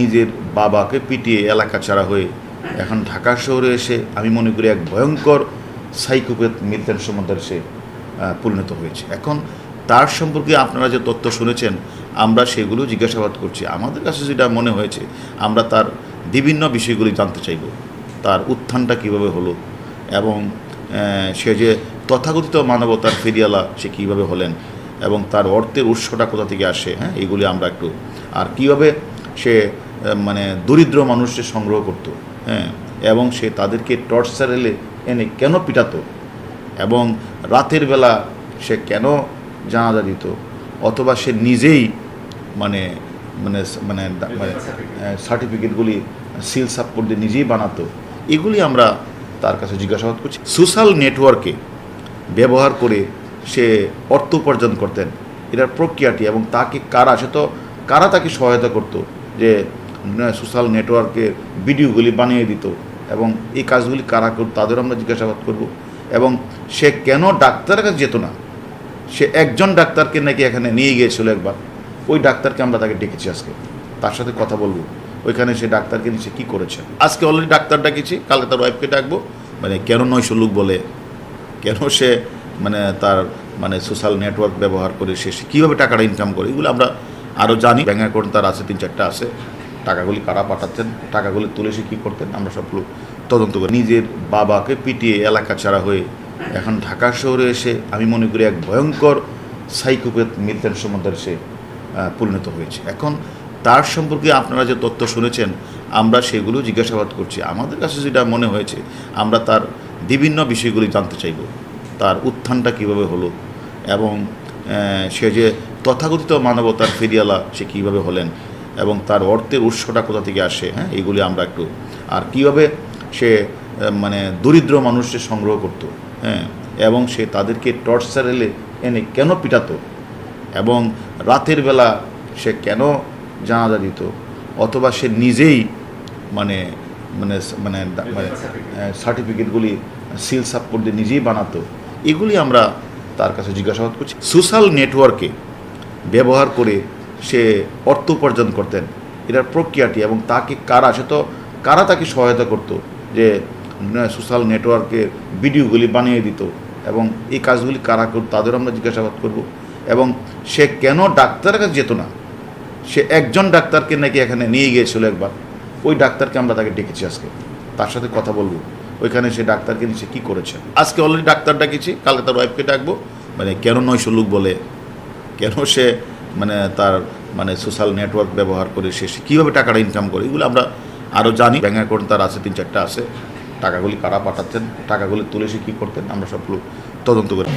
নিজের বাবাকে পিটিয়ে এলাকা ছাড়া হয়ে এখন ঢাকা শহরে এসে আমি মনে করি এক ভয়ঙ্কর সাইকোপ্যাথ মিল্টন সমাদার সে পরিণত হয়েছে। এখন তার সম্পর্কে আপনারা যে তথ্য শুনেছেন, আমরা সেগুলো জিজ্ঞাসাবাদ করছি। আমাদের কাছে যেটা মনে হয়েছে, আমরা তার বিভিন্ন বিষয়গুলি জানতে চাইব। তার উত্থানটা কীভাবে হলো এবং সে যে তথাকথিত মানবতার ফেরিয়ালা সে কীভাবে হলেন এবং তার অর্থের উৎসটা কোথা থেকে আসে হ্যাঁ এগুলি আমরা একটু, আর কীভাবে সে মানে দরিদ্র মানুষকে সংগ্রহ করত হ্যাঁ এবং সে তাদেরকে টর্চার এলে এনে কেন পিটাতো? এবং রাতের বেলা সে কেন জানাজা দিত? অথবা সে নিজেই মানে মানে মানে মানে সার্টিফিকেটগুলি সিল সাপোর্ট দিয়ে নিজেই বানাতো। এগুলি আমরা তার কাছে জিজ্ঞাসাবাদ করছি। সোশ্যাল নেটওয়ার্কে ব্যবহার করে সে অর্থ উপার্জন করতেন। এটার প্রক্রিয়াটি এবং তাকে কারা সে তো কারা তাকে সহায়তা করতো? যে সোশ্যাল নেটওয়ার্কে ভিডিওগুলি বানিয়ে দিত এবং এই কাজগুলি কারা করতো তাদেরও আমরা জিজ্ঞাসাবাদ করব। এবং সে কেন ডাক্তারের কাছে যেত না? সে একজন ডাক্তারকে নাকি এখানে নিয়ে গিয়েছিল একবার। ওই ডাক্তারকে আমরা তাকে ডেকেছি আজকে। তার সাথে কথা বলব। ওইখানে সে ডাক্তারকে সে কী করেছে? আজকে অলরেডি ডাক্তার ডাকেছি, কালকে তার ওয়াইফকে ডাকবো। মানে কেন নয়শো লোক বলে? কেন সে মানে তার মানে সোশ্যাল নেটওয়ার্ক ব্যবহার করে সে কীভাবে টাকাটা ইনকাম করে? এগুলো আমরা আরও জানি। ব্যাঙ্ক অ্যাকাউন্ট তার আছে, তিন চারটা আছে। টাকাগুলি কারা পাঠাচ্ছেন, টাকাগুলি তুলে সে কী করতেন, আমরা সবগুলো তদন্ত করি। নিজের বাবাকে পিটিয়ে এলাকা ছাড়া হয়ে এখন ঢাকা শহরে এসে আমি মনে করি এক ভয়ঙ্কর সাইকোপ্যাথ মিল্টন সম্বন্ধে সে পরিণত হয়েছে। এখন তার সম্পর্কে আপনারা যে তথ্য শুনেছেন, আমরা সেগুলো জিজ্ঞাসাবাদ করছি। আমাদের কাছে যেটা মনে হয়েছে, আমরা তার বিভিন্ন বিষয়গুলি জানতে চাইব। তার উত্থানটা কীভাবে হলো এবং সে যে তথাকথিত মানবতার ফেরিয়ালা সে কীভাবে হলেন এবং তার অর্থের উৎসটা কোথা থেকে আসে হ্যাঁ? এইগুলি আমরা একটু, আর কীভাবে সে মানে দরিদ্র মানুষকে সংগ্রহ করতো হ্যাঁ? এবং সে তাদেরকে টর্চার এলে এনে কেন পিটাতো? এবং রাতের বেলা সে কেন জানাজা দিত? অথবা সে নিজেই মানে মানে মানে সার্টিফিকেটগুলি সিল সাপোর্ট দিয়ে নিজেই বানাতো? এগুলি আমরা তার কাছে জিজ্ঞাসাবাদ করছি। সোশ্যাল নেটওয়ার্কে ব্যবহার করে সে অর্থ উপার্জন করতেন। এটার প্রক্রিয়াটি এবং তাকে কারা, সে তো কারা তাকে সহায়তা করতো যে সোশ্যাল নেটওয়ার্কে ভিডিওগুলি বানিয়ে দিত এবং এই কাজগুলি কারা করতো তাদেরও আমরা জিজ্ঞাসাবাদ করব। এবং সে কেন ডাক্তারের কাছে যেত না? সে একজন ডাক্তারকে নাকি এখানে নিয়ে গিয়েছিল একবার। ওই ডাক্তারকে আমরা তাকে ডেকেছি আজকে। তার সাথে কথা বলব। ওইখানে সে ডাক্তারকে নিয়ে সে কী করেছে? আজকে অলরেডি ডাক্তার ডাকেছি কালকে তার ওয়াইফকে ডাকবো। মানে কেন নয়শো লোক বলে কেন সে মানে তার মানে সোশ্যাল নেটওয়ার্ক ব্যবহার করে সে কীভাবে টাকাটা ইনকাম করে, এগুলো আমরা আরও জানি। ব্যাঙ্ক অ্যাকাউন্ট তার আছে, তিন চারটা আছে। টাকাগুলি কারা পাঠাচ্ছেন টাকাগুলি তুলে সে কী করতেন, আমরা সবগুলো তদন্ত করি